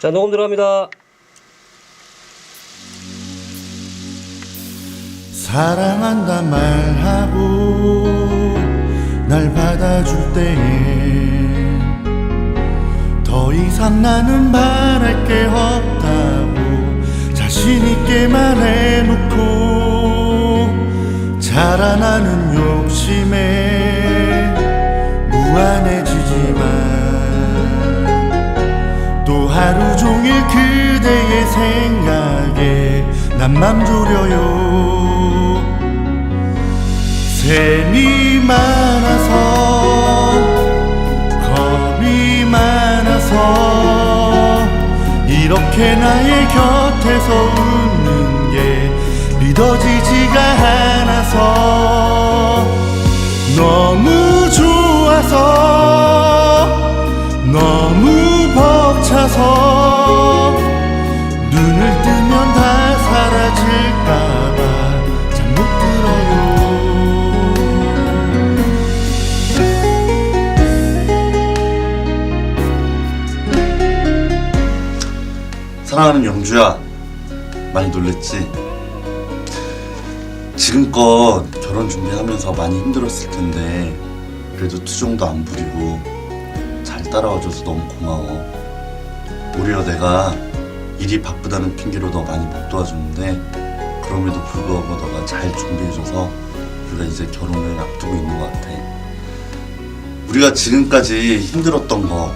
자, 녹음 들어갑니다. 사랑한다 말하고 날 받아줄 때에 더 이상 나는 바랄 게 없다고 자신 있게 말해놓고 자라나는 욕심에 무한해 그대의 생각에 난맘 졸여요. 셈이 많아서 겁이 많아서 이렇게 나의 곁에서 웃는 게 믿어지지가 않아 사랑하는 영주야 많이 놀랬지? 지금껏 결혼 준비하면서 많이 힘들었을 텐데 그래도 투정도 안 부리고 잘 따라와줘서 너무 고마워 오히려 내가 일이 바쁘다는 핑계로 너 많이 못 도와줬는데 그럼에도 불구하고 너가 잘 준비해줘서 우리가 이제 결혼을 앞두고 있는 것 같아 우리가 지금까지 힘들었던 거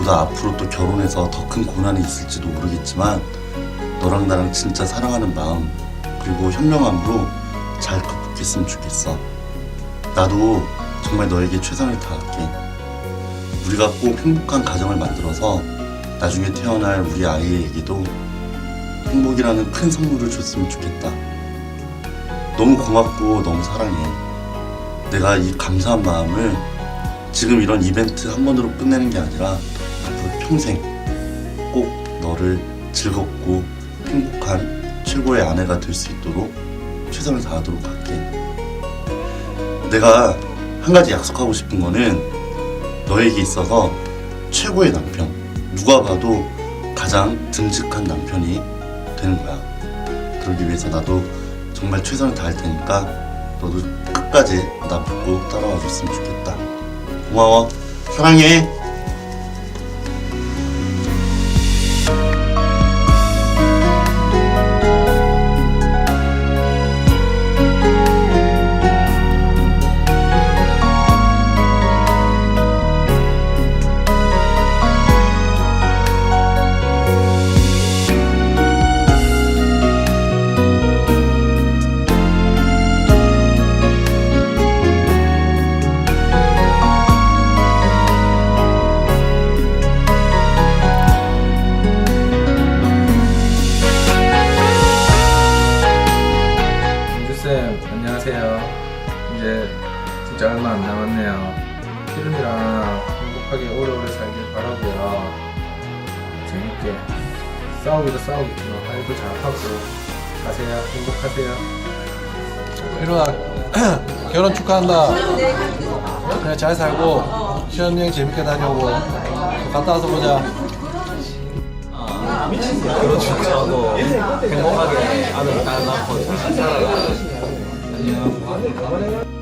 보다 앞으로 또 결혼해서 더 큰 고난이 있을지도 모르겠지만 너랑 나랑 진짜 사랑하는 마음 그리고 현명함으로 잘 극복했으면 좋겠어. 나도 정말 너에게 최선을 다할게. 우리가 꼭 행복한 가정을 만들어서 나중에 태어날 우리 아이에게도 행복이라는 큰 선물을 줬으면 좋겠다. 너무 고맙고 너무 사랑해. 내가 이 감사한 마음을 지금 이런 이벤트 한 번으로 끝내는 게 아니라 앞으로 평생 꼭 너를 즐겁고 행복한 최고의 아내가 될 수 있도록 최선을 다하도록 할게. 내가 한 가지 약속하고 싶은 거는 너에게 있어서 최고의 남편, 누가 봐도 가장 듬직한 남편이 되는 거야. 그러기 위해서 나도 정말 최선을 다할 테니까 너도 끝까지 나 믿고 따라와 줬으면 좋겠다. 고마워. 사랑해. 이제 진짜 얼마 안 남았네요 희름이랑 행복하게 오래오래 살길 바라고요 재밌게 싸우기도 싸우겠지만 화해도 잘하고 가세요 행복하세요 일어나 결혼 축하한다. 그래 잘 살고 신혼여행 재밌게 다녀오고 갔다 와서 보자. 결혼 축하하고 행복하게 아들 딸 낳고 잘 살아라. 희름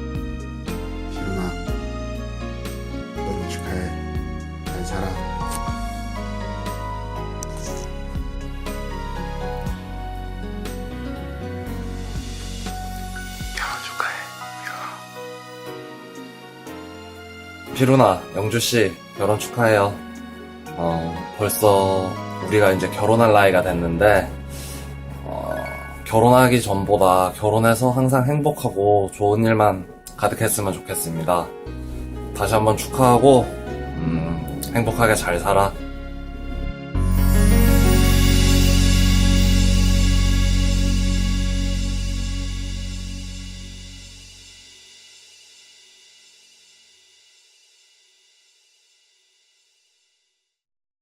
피루나, 영주씨, 결혼 축하해요. 어, 벌써 우리가 이제 결혼할 나이가 됐는데, 어, 결혼하기 전보다 결혼해서 항상 행복하고 좋은 일만 가득했으면 좋겠습니다. 다시 한번 축하하고, 음, 행복하게 잘 살아.